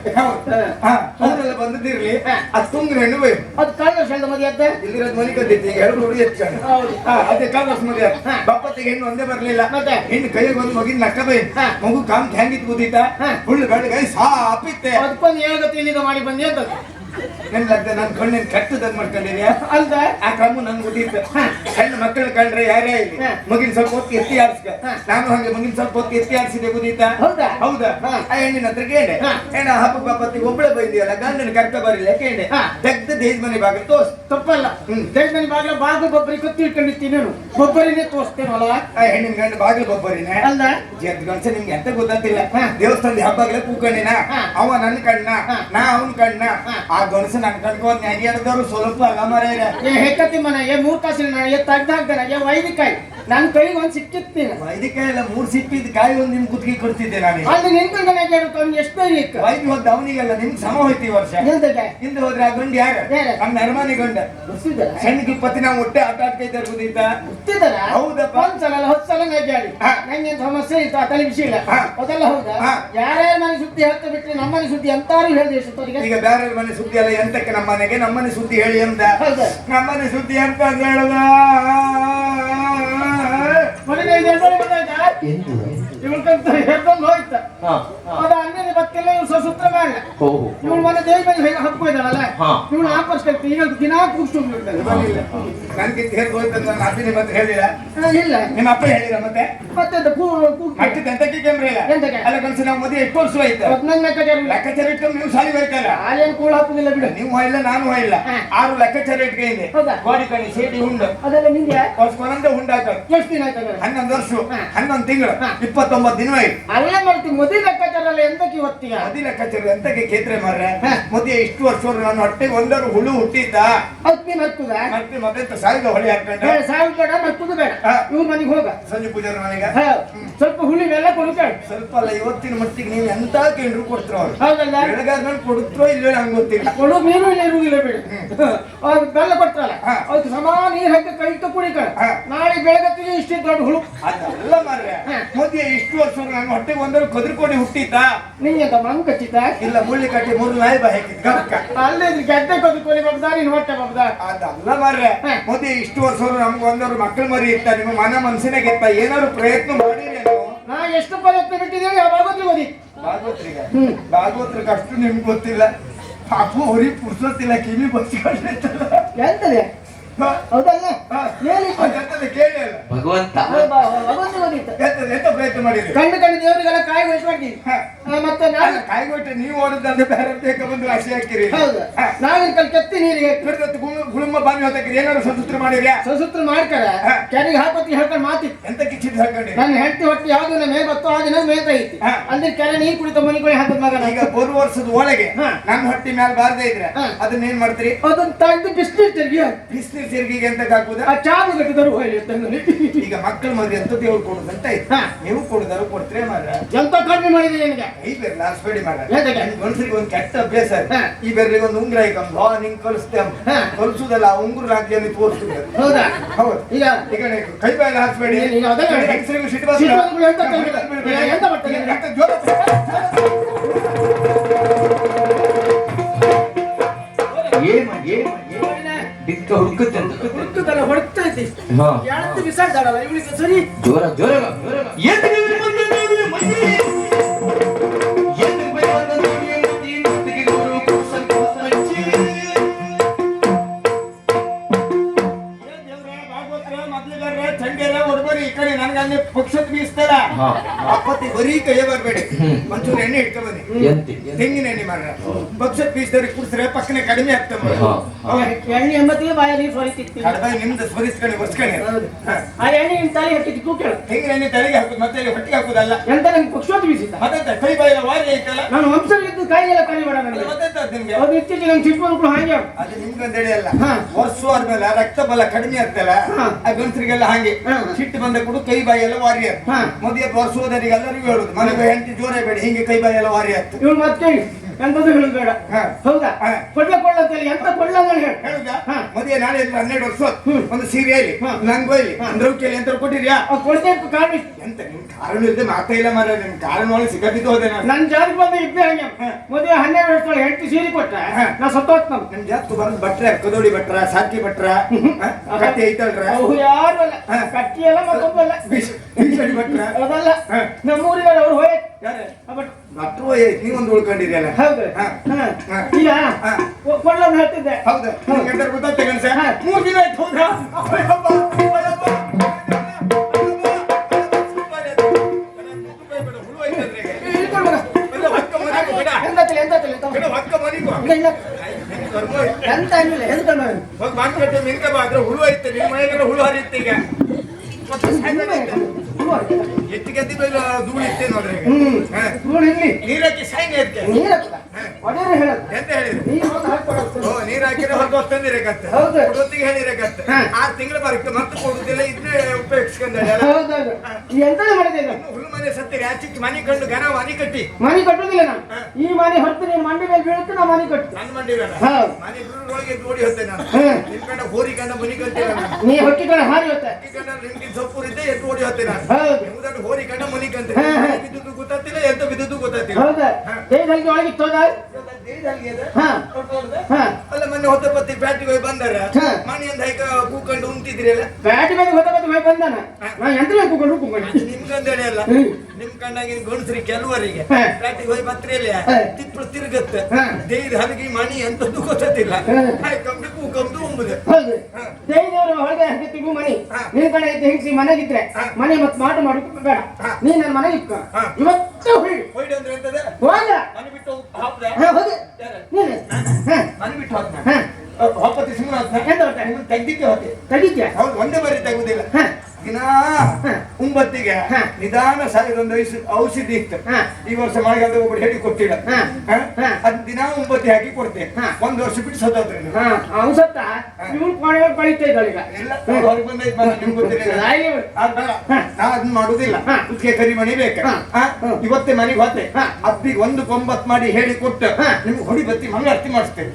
ಅದ್ ಬಂದದಿರ್ಲಿ ಹಾ. ಅದು ತುಂಗ್ರ ಹೆಣ್ಣು ಬೈ ಅದು ಕಾಳು ಸಣ್ಣ ಮದಿ ಅತ್ತ ಇಲ್ಲಿರೋದು ಮನಿ ಕದ್ದಿತ್ತು ಈಗ ಎರಡು ಹುಡುಗಿ ಎತ್ಕೊಂಡು ಅದೇ ಮದುವೆ ಹಾ. ಬಪ್ಪತ್ತಿಗೆ ಹೆಣ್ಣು ಒಂದೇ ಬರ್ಲಿಲ್ಲ. ಮತ್ತೆ? ಹೆಣ್ಣು ಕೈಗೆ ಒಂದು ಮಗಿನ ನಕ್ಕ ಬೈ. ಮಗು ಕಾಮ್ ಹೆಂಗಿತ್ ಕೂತಿತ್ತ ಹುಳ್ಳು ಹುಳ್ಳು ಗಡ್ಗೈ ಸಾಪಿತ್ತೆ. ಅದಕ್ಕೊಂದು ಏಳು ಗತಿ ಇಲ್ಲಿಂದ ಮಾಡಿ ಬಂದಿ ಅಂತ. ನನ್ ಲಗ್ನ ನನ್ ಕಣ್ಣಿನ ಕೆಟ್ಟದಂಗ್ ಮಾಡ್ಕೊಂಡಿದ್ಯಾ? ಅಲ್ದ ಆ ಕಮ್ಮು ನನ್ ಗೊತ್ತಿತ್ತು ಸಣ್ಣ ಮಕ್ಕಳು ಕಂಡ್ರೆ ಯಾರೇ ಇಲ್ಲಿ ಮಗಿನ ಸ್ವಲ್ಪ ಹೊತ್ತು ಎತ್ತಿ ಆಡ್ಸ್ಕ ಹಾ. ನಾನು ಹಂಗೆ ಮಗಿನ ಸ್ವಲ್ಪ ಹೊತ್ತು ಎತ್ತಿ ಆಡ್ಸಿದೆ ಗುದೀತ ಹೌದಾ? ಹೌದಾ. ಆ ಹೆಣ್ಣಿನ ಹತ್ರ ಕೇಳಿ. ಏನ ಹಬ್ಬ ಬಾಪತ್ತಿಗೆ ಒಬ್ಬಳೆ ಬೈದಿಯಲ್ಲ ಗಂಡನ ಕರ್ಕ ಬರಲಿಲ್ಲ ಕೇಳಿ. ತೆಗ್ದ ದೇಜ್ ಮನೆ ಬಾಗಿಲು ತೋರ್ಸ್. ತಪ್ಪಲ್ಲ. ದೇಜ್ ಮನೆ ಬಾಗಿಲ ಬಾಗಿಲು ಬೊಬ್ಬರಿ ಕೊತ್ತಿ ಇಟ್ಕೊಂಡಿರ್ತೀನಿ ನಾನು. ಬೊಬ್ಬರಿನೇ ತೋರಿಸ್ತೇನಲ್ಲ? ಆ ಹೆಣ್ಣಿನ ಗಂಡ ಬಾಗಿಲು ಗೊಬ್ಬರಿನೇ? ಅಲ್ಲ. ಜಗ್ ಗಂಡ ನಿಮ್ಗೆ ಎಂತ ಗೊತ್ತಂತಿಲ್ಲ. ದೇವಸ್ಥಾನದ ಹಬ್ಬಗಳೇ ಕೂಕಣ್ಣಿನ. ಅವ ನನ್ ಕಣ್ಣ. ನಾ ಅವನ್ ಕಣ್ಣ. ಆ ಗಣಸ ನನ್ ಕಣ್ಕೊಂಡ್ ನೆಗೆಡ್ದವ್ರು ಸ್ವಲ್ಪ ಅಲ್ಲ ಮರೇರ ಏ ಹೆಕ್ಕತಿ ಮನ ಏ ಮೂರ್ ತಾಸಿನ ನಾನು ಏ ತೆಗ್ದು ಹಾಕ್ತಾನ ಏ ವೈದಿಕಾಯಿ ನನ್ ಕೈಗೆ ಒಂದು ಸಿಕ್ಕಿತ್ತು ನೀನು ವೈದಿಕ ಎಲ್ಲ ಮೂರ್ ಸಿಪ್ಪಿದ್ ಕಾಯಿ ಒಂದು ನಿಮ್ ಕುತ್ತಿಗೆ ಕೊಡ್ತಿದ್ದೆ ನಾನು. ಅದು ನಿಂತು ನನಗೆ ಅವ್ನು ಎಷ್ಟು ಇತ್ತು. ವೈದ್ಯ ಹೋದ ಅವನಿಗೆಲ್ಲ ನಿಮ್ಗೆ ಸಮ ಹೋಯ್ತು ಈ ವರ್ಷ. ಹಿಂದೆ ಹೋದ್ರೆ ಆ ಗಂಡು ಯಾರು? ನಮ್ಮ ನರ್ಮನಿ ಗಂಡ. ಸಣ್ಣಗೆ ಇಪ್ಪತ್ತಿ ನಾವು ಹೊಟ್ಟೆ ಆಟ ಆಡ್ತಿದ್ದಾರೆ ಕುದೀತ ಗೊತ್ತಿದ್ದಾರ ಹೌದಪ್ಪ. ಒಂದ್ಸಲ ಅಲ್ಲ ಹತ್ತು ಸಲ ನಾಡಿ. ನಂಗೆ ಸಮಸ್ಯೆ ಇತ್ತು ಆ ತಲೆ ವಿಷಯ ಇಲ್ಲ. ಅದೆಲ್ಲ ಹೌದಾ. ಯಾರ್ಯಾರ ಮನೆ ಸುದ್ದಿ ಹೇಳ್ತಾ ಬಿಟ್ಟರೆ ನಮ್ಮ ಮನೆ ಸುದ್ದಿ ಅಂತಾರು ಹೇಳಿದೆ ಎಷ್ಟೊತ್ತಿಗೆ ಈಗ ಬೇರೆ ಮನೆ ಸುದ್ದಿ ಅಲ್ಲ ಎಂತಕ್ಕೆ ನಮ್ಮ ಮನೆಗೆ? ನಮ್ಮನೆ ಸುದ್ದಿ ಹೇಳಿ ಅಂತ. ಹೌದಾ? ನಮ್ಮನೆ ಸುದ್ದಿ ಅಂತ ಅಂತ ಹೇಳದ ಮನೆಗೆ ಇದು ಎಂತನೇ ಗೊತ್ತಾಯ್ತಾ ಇವಳ್ಕಂತ ಹೋಯ್ತ. ಅದ ಅನ್ನೇ ಬತ್ತಿಲ್ಲ ಇವ್ರು ಸಸೂತ್ರ ಮಾಡಲ್ಲ ಇವಳು ಮನೆ ದೇವಿ. ಇವಳು ಕಟ್ಟಿ ಈಗ ದಿನಾ ನನ್ಗೆ ಹೋಯ್ತು ನನ್ನ ಹೇಳಿಲ್ಲ. ಇಲ್ಲ. ನಿಮ್ಮ ಅಪ್ಪ ಮತ್ತೆ? ಮತ್ತೆ ಕ್ಯಾಮ್ರಾ ಇಲ್ಲ? ಅಲ್ಲ ನಾವು ಮದುವೆ ಎಷ್ಟು ವರ್ಷ ಆಯ್ತು. ಹದಿನೈದು ಲೆಕ್ಕಾಚಾರ ಲೆಕ್ಕಾಚಾರ ಇಟ್ಕೊಂಡು ನೀವು ಸಾಲಿ ಹೋಯ್ತಲ್ಲ ಹಾಲೇನು ಕೂಳು ಹಾಕುದಿಲ್ಲ ಬಿಡು. ನೀವು ಇಲ್ಲ ನಾನು ಇಲ್ಲ ಆರು ಲೆಕ್ಕಾಚಾರ ಇಟ್ಕೊಂಡಿದ್ದೆ ಹೌದಾ? ಗೋಡಿ ಕಣಿ ಸೇಡಿ ಹುಂಡು. ಅದೆಲ್ಲ ನಿಂಗೆ ಎಷ್ಟು ದಿನ ಆಯ್ತು? ಹನ್ನೊಂದು ವರ್ಷ. ಹನ್ನೊಂದು ತಿಂಗಳು. ಹಾ. ಇಪ್ಪತ್ತೊಂಬತ್ತು ದಿನ ಆಯ್ತು. ಅಲ್ಲ ಮಾಡ್ತೀವಿ ಮದುವೆ ಲೆಕ್ಕಾಚಾರ ಎಂತಕ್ಕೆ ಇವತ್ತೀಗ? ಮದಿ ಲೆಕ್ಕಾಚಾರ ಎಂತಕ್ಕೆ ಕೇತ್ರೆ ಮಾರ್ರೆ? ಹಾ. ಮದುವೆ ಇಷ್ಟು ವರ್ಷ ನಾನು ಹೊಟ್ಟೆಗೆ ಒಂದರು ಹುಳು ಹುಟ್ಟಿದ್ದ? ಹತ್ತು ದಿನ ಹತ್ತುದ ಮತ್ತೆ ಮತ್ತೆ ಸಾವಿರದ ಹೊಳಿ ಹಾಕೊಂಡ ಸಾವಿರ ಬೇಡ ಮತ್ತದು ಬೇಡ. ಇವ್ ಮನೆಗೆ ಹೋಗ. ಸಂಜೆ ಪೂಜಾರ ಮನೆಗೆ? ಸ್ವಲ್ಪ ಹುಳಿ ಎಲ್ಲ ಕೊಡ್ಬೇಡ ಸ್ವಲ್ಪ ಅಲ್ಲ ಇವತ್ತಿನ ಮಟ್ಟಿಗೆ ನೀವು ಎಂತ ಕೇಂದ್ರ ಕೊಡ್ತಿರೋ ಅವ್ರು? ಹೌದಲ್ಲ? ಬೆಳಗಾದ್ಮೇಲೆ ಕೊಡುತ್ತೋ ಇಲ್ಲೋ ನಂಗೆ ಗೊತ್ತಿಲ್ಲ. ಕೊಡು ನೀರು ಇಲ್ಲ ಇರುವುದಿಲ್ಲ ಬಿಡಿ. ಅವ್ರು ಬೆಲ್ಲ ಕೊಡ್ತಾರಲ್ಲ ಅವ್ರು ಸಮಾ ನೀರ್ ಹಾಕಿ ಕೈ ಕುಡಿಕ. ನಾಳೆ ಬೆಳಗತ್ತಿಗೆ ಇಷ್ಟೇ ದೊಡ್ಡ ಹುಳು. ಅದಲ್ಲ ಮಾರ್ರೆ. ಮದುವೆ ಇಷ್ಟು ವರ್ಷ ನಾನು ಹೊಟ್ಟೆಗೆ ಒಂದರು ಕದ್ರಕೋಡಿ ಹುಟ್ಟಿದ್ದ? ನಿಂಗೆ ಮಂಗ್ ಕಚ್ಚಿತ ಇಲ್ಲ ಮುಳ್ಳಿ ಕಟ್ಟಿ ಮೂರು ನಾಯಿ ಬಾ ಹಾಕಿದ್ ಅಲ್ಲೇ ಕೊದ್ದುಕೊಳ್ಳಿ ಬಾಬ್ದಾ ನೀನ್ ಹೊಟ್ಟೆ ಬಾಬ್ದಾ ಅದಲ್ಲ ಬರ್ರೆ ಹಾ. ಇಷ್ಟು ವರ್ಷ ನಮ್ಗೆ ಒಂದವ್ರು ಮಕ್ಕಳು ಮರಿ ಇತ್ತ ನಿಮ್ಮ ಮನ ಮನಸ್ಸಿನಾಗ ಇತ್ತ ಏನಾದ್ರು ಪ್ರಯತ್ನ ಮಾಡಿರಿ ನಾ ಎಷ್ಟು ಪ್ರಯತ್ನ ಬಿಟ್ಟಿದ್ದೀನಿ ಭಾಗವತ್ರಿ ಓದಿ. ಭಾಗವತ್ರಿಗ. ಭಾಗವತ್ರಿಗೆ ಅಷ್ಟು ನಿಮ್ಗೆ ಗೊತ್ತಿಲ್ಲ. ಪಾಪು ಅವ್ರಿಗೆ ಪುರ್ಸೋತಿಲ್ಲ ಕಿವಿ ಬಚ್ಚಿಕೊಂಡಿರ್ತಲ್ಲ ಎಂತದೆ? ಹೌದಲ್ಲ? ಅಲ್ಲ. ಭಗವಂತ. ಭಗವಂತ ಓದಿತ್ತು ಎಂತ ಪ್ರಯತ್ನ ಕಂಡು ಕಂಡು ದೇವರಿಗೆಲ್ಲ ಕಾಯಿ ಮತ್ತೆ ನಾನು ಕಾಯ್ಗೊಟ್ಟೆ ನೀವು ಓಡದಂದ್ರೆ ಬೇರೆ ಬೇಕ ಬಂದು ಹಸಿ ಹಾಕಿರಿ. ಹೌದು. ನಾವಿನ ಕಲ್ ಕೆತ್ತಿ ನೀರಿಗೆ ಹಾಕಿ ಹಿಡ್ದತ್ತು ಗುಳು- ಗುಳುಂಬ ಬಾವಿ ಹೋದಕ್ರಿ ಏನಾದ್ರು ಸ್ವತಂತ್ರ ಮಾಡಿರಿ ಸಸೂತ್ರ ಮಾಡ್ತಾರ. ಕೆರೆಗೆ ಹಾಕೋತಿ ಹೇಳ್ಕೊಂಡು ಮಾತಿ. ಎಂತ ಕಿಚ್ಚಿದ್ ಹಾಕೊಂಡಿ ನನ್ನ ಹೆಂಡತಿ ಹೊಟ್ಟೆ ಯಾವ್ದು ದಿನ ಮೇ ಬತ್ತು ಆ ದಿನ ಮೇತ ಐತಿ. ಹಾ. ಅಂದ್ರೆ ಕೆರೆ ನೀರು ಕುಡಿತ ಮನಿಕೊಳ್ಳಿ ಹಾಕದ್ ಮಗ ಈಗ ಬರು ವರ್ಷದ ಒಳಗೆ. ನನ್ನ ಹೊಟ್ಟಿ ಮ್ಯಾಲ ಬಾರದೇ ಇದ್ರೆ. ಅದನ್ನ ಏನ್ ಮಾಡ್ತೀರಿ? ಅದನ್ನ ತೆಗೆದು ಬಿಸ್ನೀರ್ ತಿರ್ಗಿ. ಬಿಸಿನೀರ್ ಜೀರಿಗೆಗೆ ಅಂತ ಹಾಕುದ? ಆ ಕಟ್ಟಿದರು ಈಗ ಮಕ್ಕಳ ಮರಿ ಅಂತ ದೇವ್ರು ಕೊಡುದಂತ. ನೀವು ಕೊಡುದಾರು ಕೊಡ್ತೀರಿ ಮಾರ ಎಂತ ಕಡಿಮೆ ಮಾಡಿದೆ ನಿನಗೆ? ಈ ಬೇರೆ ಹಸ್ಬೇಡಿ ಮಾರ ಒಂದು ಕೆಟ್ಟ ಅಭ್ಯಾಸ ಈ ಬೇರೆ ಒಂದು ಉಂಗುರ ಹಾಕಂ ಬಾ ನಿಂಗೆ ಕಲಿಸ್ತೇ. ಕಲಿಸುದಲ್ಲ ಆ ಉಂಗುರ ಹಾಕಿ ಅಲ್ಲಿ ಹೌದಾ? ಹೌದು. ಈಗ ಈಗ ಕೈ ಬಾಯಲ್ಲಿ ಹಾಕ್ಬೇಡಿ ನೀನು-. ಹೆಂಗಸರಿಗೂ ಸಿಟ್ಟು. ಎಂತ ಮಾಡ್ತಾರೆ? ಎಂತ ಜೋರ ಏಮ ಏಮ ಡಿಕ್ಕ ಹುಡುಕುತ್ತೆ ಹುಡುಕುತ್ತಲ್ಲ ಹುಡುಕದಲ್ಲ ಹೊಡ್ತಾ ಇದ್ದಿ ಹಾ. ಎಳ್ದು ಬಿಸಾಡ್ದಾಳಲ್ಲ ಇವಳಿಗೆ ಸರಿ? ಜೋರ ಜೋರ ಪಕ್ಷದ ಬೀಸ್ತಾರ. ಬರೀ ಕೈಯ ಬರಬೇಡಿ. ಒಂಚೂರು ಎಣ್ಣೆ ಇಟ್ಕೊ ಬನ್ನಿ. ತೆಂಗಿನ ಎಣ್ಣೆ ಮಾಡ ಭಕ್ಷ ಪೀಸ್ದವ್ರಿಗೆ ಕುಡಿಸ್ರೆ ಪಕ್ಕನೆ ಕಡಿಮೆ ಆಗ್ತದೆ ಹಾ. ಎಣ್ಣೆ ಎಂಬತ್ತಿಗೆ ಬಾಯಲ್ಲಿ ಸ್ವರಿತಿತ್ತು ಕಡಬ ನಿಮ್ದು ಸ್ಮರಿಸ್ಕೊಂಡು ಬರ್ಸ್ಕೊಂಡು ಹೌದು. ಆ ಎಣ್ಣೆ ನಿನ್ ತಲೆ ಹತ್ತಿದ್ದು ಕೂಕೇಳು ತೆಂಗಿನ ಎಣ್ಣೆ ತಲೆಗೆ ಹಾಕುದು ಮತ್ತೆ ಅಲ್ಲಿ ಹೊಟ್ಟಿಗೆ ಹಾಕುದಲ್ಲ. ಎಂತ ನಂಗೆ ಪಕ್ಷೋತ್ ಬೀಸಿದ್ದ? ಮತ್ತೆ ಕೈ ಬಾಯಿಲ್ಲ ವಾರಿ ಐತಲ್ಲ? ನಾನು ವಂಶದಲ್ಲಿದ್ದು ಕಾಯಿಲೆಲ್ಲ ಎಲ್ಲ ನನಗೆ. ಮಾಡೋಣ ಮತ್ತೆ ನಿಮ್ಗೆ? ಅದು ಇತ್ತೀಚೆಗೆ ನಂಗೆ ಚಿಕ್ಕ ಮಕ್ಕಳು ಹಾಗೆ ಅದು ನಿಮ್ಗೊಂದೇಳಿ ಅಲ್ಲ. ಹಾ. ವರ್ಷ ಆದ್ಮೇಲೆ ರಕ್ತ ಬಲ ಕಡಿಮೆ ಆಗ್ತಲ್ಲ. ಆ ಗಂಡಸರಿಗೆಲ್ಲ ಹಾಗೆ. ಸಿಟ್ಟು ಬಂದ ಕೂಡ ಕೈ ಬಾಯಿ ಎಲ್ಲ ವಾರಿ ಮೊದಲ ಹಾ. ಮದುವೆ ಮನೆ ಮನೆಗೆ ಹೆಂಡತಿ ಜೋರೇ ಬೇಡ. ಹಿಂಗೆ ಕೈ ಬಾಯಿ ಎಲ್ಲ ವಾರಿ ಆಗ್ತದೆ. ಇವ್ನು ಮತ್ತೆ ಎಂತದ್ದು ಹೇಳುದು ಬೇಡ. ಹೌದಾ. ಕೊಡ್ಲ ಕೊಡ್ಲ ಅಂತ ಹೇಳಿ ಎಂತ ಕೊಡ್ಲ ಅಂತ ಹೇಳಿ ಹೇಳುದಾ ಹಾ. ಮದುವೆ ನಾಳೆ ಇದ್ರೆ ಹನ್ನೆರಡು ವರ್ಷ. ಒಂದು ಸೀರೆಯಲ್ಲಿ ಹಾ. ಲಂಗೋಲಿ ದ್ರೌಕಿಯಲ್ಲಿ ಎಂತ ಕೊಟ್ಟಿದ್ಯಾ ಕೊಡ್ಬೇಕು ಕಾರಣ. ಎಂತ ನಿಮ್ ಕಾರಣ ಇಲ್ಲದೆ ಮಾತಾ ಇಲ್ಲ ಮಾರ ನಿಮ್ ಕಾರಣ ಒಳಗೆ ಸಿಗದಿದ್ದು ಹೋದೆ ನಾನು ನನ್ ಜಾರಿಗೆ ಬಂದ ಇದ್ದೆ ಹಂಗೆ ಮದುವೆ ಹನ್ನೆರಡು ವರ್ಷ ಎಂಟು ಸೀರೆ ಕೊಟ್ಟ. ನಾ ಸತ್ತೋತ್ ನಮ್ ನಮ್ ಬಂದು ಬಟ್ರೆ ಭಟ್ರ ಕದೋಡಿ ಭಟ್ರ ಸಾಕಿ ಭಟ್ರ? ಕತ್ತಿ ಐತಲ್ರ ಅವು ಯಾರು ಅಲ್ಲ. ಕಟ್ಟಿ ಎಲ್ಲ ಮತ್ತೊಬ್ಬಲ್ಲ ಬೀಸಡಿ ಭಟ್ರ ಅದಲ್ಲ ನಮ್ಮ ನಮ್ಮೂರಿಗೆ ಅವ್ರು ಹೋಯ್ ಭಟ್ರು ನೀವೊಂದು ಉಳ್ಕೊಂಡಿದ್ಯಲ್ಲ ಹೌದು. ಈಗ ಹಾ. ಕೊಳ್ಳನ್ನು ಹೇಳ್ತಿದ್ದೆ ಹೌದು ಎಲ್ಲರೂ ಎಂತಾರು ಗೊತ್ತಾಗ್ತ ಗಣಸ ಹಾ. ಮೂರ್ ದಿನ ಆಯ್ತು ಹೌದಾ ಮನೆಗೂ. ಇಲ್ಲ. ಎಂತ. ಹೋಗಿ ಮಾರ್ಕೆಟ್ ಮಿನ್ಕ ಬಾ ಅದ್ರ ಹುಳು ಐತೆ ನಿಮ್ಮ ಮನೆಗೆಲ್ಲ ಹುಳು ಹರಿಯುತ್ತೆ ಈಗ ಎತ್ತಿ ಮೇಲೆ ಧೂಳು ಇತ್ತೆ ನೋಡ್ರಿ ಹಾ. ಇಲ್ಲಿ ನೀರಕ್ಕೆ ಸಾಯ್ನೆ ಅದಕ್ಕೆ ನೀರ್ ಹಾಕ್ದ. ಒಡೆಯರು ಹೇಳೋದು. ಎಂತ ಹೇಳಿದ್ರಿ. ಓ ನೀರ್ ಹಾಕಿದ್ರೆ ಹೊರಗೆ ಹೊತ್ತಂದಿರಕತ್ತೆ ಹೌದು. ಹೊತ್ತಿಗೆ ಹೇಳಿರಕತ್ತೆ ಹಾ. ಆರು ತಿಂಗಳು ಬರಕ್ಕೆ ಮತ್ತೆ ಕೊಡುದಿಲ್ಲ ಇದನ್ನೇ ಈ ಎಂತನೇ ಮಾಡಿದೆ ಮನೆ ಸತ್ತಿರಿ ಆಚಿಕ್ ಮನೆ ಕಂಡು ಗನ ಮನೆ ಕಟ್ಟಿ. ಮನೆ ಕಟ್ಟುದಿಲ್ಲ ನಾನು. ಈ ಮನೆ ಹೊರತು ನೀನು ಮಂಡಿ ಮೇಲೆ ಬೀಳುತ್ತೆ ನಾ ಮನೆ ಕಟ್ಟು. ನನ್ನ ಮಂಡಿ ಬೇಡ. ಹೌದು. ಮನೆ ಒಳಗೆ ಓಡಿ ಹೋಗ್ತೇನೆ ನಾನು. ಹಾ. ಕಂಡ ಹೋರಿ ಕಂಡ ಮನೆ ನೀ ಹೊಟ್ಟಿ ಕಂಡ ಹಾರಿ ಹೋಗ್ತೆ. ಈ ಕಂಡ ನಿಮ್ಗೆ ಸೊಪ್ಪು ಇದ್ದೆ ಎದ್ದು ಓಡಿ ಹೋಗ್ತೇನೆ ನಾನು. ಹೌದು. ಹೋರಿ ಕಂಡ ಮನಿ ಕಂತ ಹಾ, ಹಾ. ಬಿದ್ದುದು ಗೊತ್ತಾಗ್ತಿಲ್ಲ ಎಂತ ಬಿದ್ದು ಗೊತ್ತಾಗ್ತಿಲ್ಲ. ಹೌದಾ? ದೇಹದಲ್ಲಿ ಒಳಗಿತ್ತು ಅಲ್ಲ ಮೊನ್ನೆ ಹೊತ್ತ ಪತ್ತಿ ಬ್ಯಾಟಿಗೆ ಹೋಗಿ ಬಂದಾರ. ಮನೆಯಿಂದ ಹೈಕ ಕೂಕೊಂಡು ಉಂಟಿದ್ರಲ್ಲ ಬ್ಯಾಟಿ ಮೇಲೆ ಗೊತ್ತ ಪತ್ತಿ ಹೋಗಿ ಬಂದಾನ? ಎಂತ ಕೂಕೊಂಡು ಕೂಕೊಂಡು ನಿಮ್ಗಂದೇಳಿ ಅಲ್ಲ. ಕಣ್ಣಾಗಿನ ಗಂಡಸ್ರಿ ಕೆಲವರಿಗೆ. ಬ್ಯಾಟಿಗೆ ಹೋಗಿ ಬತ್ರಿಯಲ್ಲಿ. ತಿಪ್ಪಳು ತಿರುಗತ್ತೆ. ದೇವ್ರ ಹಲಗಿ ಮಣಿ ಎಂತದ್ದು ಗೊತ್ತಿಲ್ಲ. ಕಂಬಿ ಕೂಕಂದು ಉಂಬುದು. ಹೌದು. ಹಾ. ದೇವಿದವರು ಹೊರಗೆ ಹಂಗತ್ತಿಗೂ ತಿಗು ಹಾ. ನಿನ್ ಕಡೆ ಐತೆ ಮನೆ ಮನೆಗಿದ್ರೆ. ಮನೆ ಮತ್ತೆ ಮಾಟ ಮಾಡಿ ಬೇಡ. ನೀನ್ ನನ್ನ ಮನೆಗೆ ಇಕ್ಕ. ಇವತ್ತು ಹೊಳ್ಳಿ ಹೋಯ್ಡು ಅಂದ್ರೆ ಎಂತದ? ಹೋಗ ಮನೆ ಬಿಟ್ಟು ಹಾಪ್ದ ಹಾ ಹೋಗ. ನೀನು. ಮನೆ ಬಿಟ್ಟು ಹಾಕ್ದೆ? ಹೊಪ್ಪತ್ತಿ ಹೋದ್ನ ಎಂತ ನಿಮ್ಮನ್ನ ತೆಗ್ದಿಕ್ಕೆ ಹೋತೆ ತೆಗಿತ್ಯಾ ಹೌದು ಒಂದೇ ಬಾರಿ ತೆಗುದಿಲ್ಲ. ಹಾ. ದಿನಾ ಒಂಬತ್ತಿಗೆ. ನಿಧಾನ ಸಾವಿರ ಒಂದು ಔಷಧಿ ಇತ್ತು. ಹಾ. ಈ ವರ್ಷ ಮಳೆಗಾಲದ ಒಬ್ಬರು ಹೇಳಿ ಕೊಟ್ಟಿಲ್ಲ. ಅದ್ ದಿನ ಒಂಬತ್ತಿ ಹಾಕಿ ಕೊಡ್ತೇನೆ ಒಂದು ವರ್ಷ ಬಿಟ್ಟು ಸತ್ತೋದ್ರಿ ನೀವು. ಹಾ. ಅವ್ನು ಸತ್ತ ಇವಳು ಕಳಿತಾ ಇದ್ದಾಳೆ ಈಗ. ಎಲ್ಲ ಹೊರಗೆ ಬಂದೈತೆ ಬಂದ ನಿಮ್ಗೆ ಗೊತ್ತಿಲ್ಲ. ರಾಯಿಲೆ ಅದ್ ಬೇಡ. ಹಾ. ನಾ ಅದನ್ನ ಮಾಡುದಿಲ್ಲ. ಉದ್ಕೆ ಕರಿ ಮಣಿ ಬೇಕ. ಇವತ್ತೇ ಮನೆಗೆ ಹೋತೆ ಹಾ. ಅಬ್ಬಿಗೆ ಒಂದು ಕೊಂಬತ್ ಮಾಡಿ ಹೇಳಿ ಕೊಟ್ಟು. ನಿಮ್ಗೆ ಹೊಡಿ ಬತ್ತಿ ಮಂಗಳಾರತಿ ಮಾಡಿಸ್ತೇನೆ.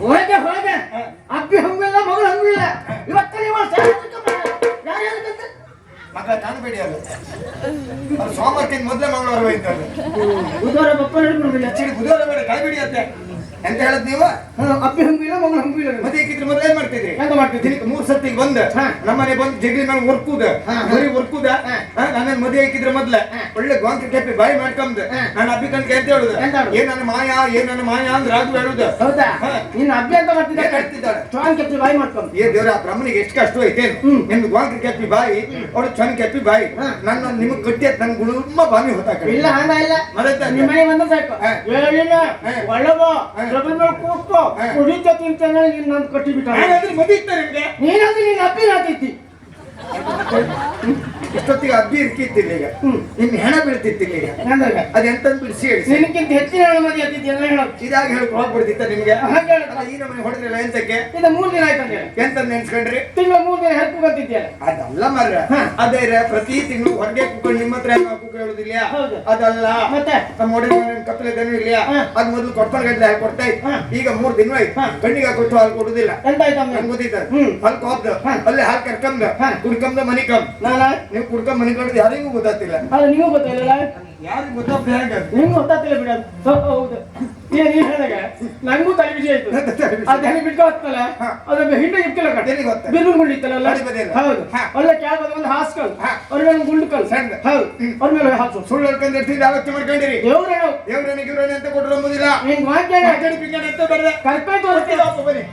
ಅಬ್ಬಿ ಹಂಗಿಲ್ಲ ಮಗಳು ಹಂಗಿಲ್ಲ. ಇವತ್ತೇ ನೀವು ಮಕ್ಕಳ ಕಾಣಬೇಡಿ ಅಲ್ಲ ಅದು ಸೋಮವಾರಕ್ಕಿಂತ ಮೊದಲೇ ಮಂಗಳವಾರ ಹೋಯ್ತಲ್ಲ ಬುಧವಾರ ಬಪ್ಪ ನಡ್ಕೊಂಡಿಲ್ಲ ಆಕ್ಚುಲಿ ಬುಧವಾರ ಬೇಡ ಕಾಯ್ಬೇಡಿ ಅಂತೆ ಎಂತ ಹೇಳದ್ ನೀವು? ಅಪ್ಪಿ ಹಂಗಿಲ್ಲ ಮಗಳು ಹಂಗಿಲ್ಲ ಮತ್ತೆ ಏಕಿದ್ರೆ ಮೊದಲು ಏನ್ ಮಾಡ್ತಿದ್ರಿ? ಎಂತ ಮಾಡ್ತಿದ್ರಿ? ದಿನಕ್ಕೆ ಮೂರ್ ಸತಿಗೆ ಬಂದ. ನಮ್ಮನೆ ಬಂದು ಜಗಲಿ ಮೇಲೆ ಒರ್ಕುದ ಬರಿ ಹಾ. ನನ್ನ ಮದುವೆ ಹಾಕಿದ್ರೆ ಮೊದ್ಲ. ಒಳ್ಳೆ ಗೊಂಕ ಕೆಪ್ಪಿ ಬಾಯಿ ಮಾಡ್ಕೊಂಡ್. ನಾನು ಅಬ್ಬಿ ಕಂಡ್ ಎಂತ ಹೇಳುದು? ಏನ್ ನನ್ನ ಮಾಯಾ ಏನ್ ನನ್ನ ಮಾಯಾ ಅಂದ್ರೆ ರಾಗು ಹೇಳುದು. ಹೌದಾ. ನಿನ್ನ ಅಪ್ಪಿ ಅಂತ ಮಾಡ್ತಿದ್ದ ಚಾನ್ ಕೆತ್ತಿ ಬಾಯಿ ಮಾಡ್ಕೊಂಡ್. ಏ ದೇವ್ರ ಆ ಬ್ರಹ್ಮನಿಗೆ ಎಷ್ಟು ಕಷ್ಟ ಐತೆ ನಿಮ್ಗೆ ನಿಮ್ದು ಗಾಂಕ ಕೆಪ್ಪಿ ಬಾಯಿ ಅವಳು ಚಂದ ಕೆಪ್ಪಿ ಬಾಯಿ. ನನ್ನ ನಿಮಗ್ ಗಟ್ಟಿ ನನ್ ಗುಳುಮ್ಮ ಬಾಮಿ ಹೊತ್ತಾಕ ಇಲ್ಲ ಹಂಗ ಇಲ್ಲ. ಮರೆತ ನಿಮ್ಮ ಮನೆ ಬಂದ್ರೆ ಸಾಕು. ಹಾ. ಒಳ್ಳಬೋ ಕೂತ್ಕೋ ಹಾ. ಕುಡಿತ ತಿಂತಾನೆ ನಿನ್ನ ನಂದು ಕಟ್ಟಿ ಬಿಟ್ಟ ಹಾಗಾದ್ರೆ ಮದುವೆ ಇತ್ತ ನಿಮ್ಗೆ? ನೀನಂದ್ರೆ ನೀನ್ ಅಪ್ಪಿನ ಹಾಕೈತಿ ಇಷ್ಟೊತ್ತಿಗೆ ಅಬ್ಬಿ ಇರ್ಕಿತ್ತಿಲ್ಲ ಈಗ. ಇನ್ನು ಹೆಣ ಬೀಳ್ತಿತ್ತಿಲ್ಲ ಈಗ. ನಂದಾಗ ಅದೆಂತ ಬಿಡಿಸಿ ಹೇಳಿ ನಿನಕ್ಕಿಂತ ಹೆಚ್ಚಿನ ಅನುಮತಿ ಅದಿದ್ದೆಲ್ಲ ಎಲ್ಲ ಹೇಳೋದು ಇದಾಗ ಹೇಳಕ್ ಹೋಗ್ಬಿಡ್ತಿತ್ತ ನಿಮ್ಗೆ? ಹಾಗೆ ಹೇಳು. ಈ ನಮ್ಮನೆ ಹೊಡೆದ್ರಲ್ಲ ಎಂತಕ್ಕೆ? ಇದು ಮೂರ್ ದಿನ ಆಯ್ತು ಎಂತ ನೆನ್ಸ್ಕೊಂಡ್ರಿ? ತಿಂಗಳ ಮೂರ್ ದಿನ ಹೆಲ್ಪ್ ಬರ್ತಿದ್ಯಲ್ಲ ಅದಲ್ಲ ಮರ್ರ. ಅದೇ ರೀ ಪ್ರತಿ ತಿಂಗಳು ಹೊರಗೆ ಕುತ್ಕೊಂಡು ನಿಮ್ಮ ಹತ್ರ ಹೇಳೋದಿಲ್ಲ ಹೌದು. ಅದಲ್ಲ. ಮತ್ತೆ? ನಮ್ಮ ಹೊಡೆದ ಕಪ್ಪಲೆ ದನ ಇಲ್ಲ. ಅದ್ ಮೊದಲು ಕೊಡ್ತಾಳೆ ಗಂಟೆ ಹಾಕಿ ಕೊಡ್ತಾ ಇತ್ತು. ಈಗ ಮೂರ್ ದಿನ ಆಯ್ತು. ಕಣ್ಣಿಗೆ ಕೊಟ್ಟು ಹಾಲು ಕೊಡುದಿಲ್ಲ. ಎಂತ ಆಯ್ತು ಗೊತ್ತಿದ್ದ ಹ್ಮ್. ಹಾಲು ಕೋಪ್ದ. ಅಲ್ಲೇ ಹಾಲು ಕರ್ಕಂದ. ಹಾ. ಕುಡ್ಕಂದ ಮನಿ ಕಮ್. ನಾನ ನೀವು ಕುಡ್ಕಂಬ ಮನಿ ಕಟ್ಟದ ಯಾರಿಗೂ ಗೊತ್ತಾಗ್ತಿಲ್ಲ. ಅಲ್ಲ ನೀವು ಗೊತ್ತಿಲ್ಲ ಯಾರಿಗೂ ಗೊತ್ತಾಗ್ತ ಹೇಗೆ ನಿಮ್ಗೂ ಗೊತ್ತಾಗ್ತಿಲ್ಲ ಬಿಡ ಹೌದು ಏನ್ ಹೇಳಿದಾಗ ನಂಗೂ ತಲೆ ಬಿಸಿ ಆಯ್ತು. ಅದ್ ಹೆಂಗ್ ಇರ್ತಲ್ಲ ಗೊತ್ತ? ಮುಳ್ಳಿತ್ತಲ್ಲ ಹೌದು. ಹಾ. ಒಳ್ಳೆ ಕ್ಯಾಬ್ ಒಂದು ಹಾಸ್ಕಲ್ ಹಾ. ಅವ್ರ ಮೇಲೆ ಗುಂಡು ಕಲ್. ಸಣ್ಣ. ಹೌದು. ಅವ್ರ ಮೇಲೆ ಹಾಸು. ಸುಳ್ಳು ಹೇಳ್ಕೊಂಡು ಇರ್ತಿದ್ದ ಆಲೋಚನೆ ಮಾಡ್ಕೊಂಡಿರಿ? ದೇವ್ರ ಹೇಳು ದೇವ್ರನೆ ಗಿವ್ರನೆ ಅಂತ ಕೊಟ್ಟರು ವಾಕ್ಯ ಅಂತ ಬರ್ದೆ. ಕರ್ಕೊಂಡು ತೋರಿಸ್ತೀನಿ. ಪಾಪ ಬನ್ನಿ.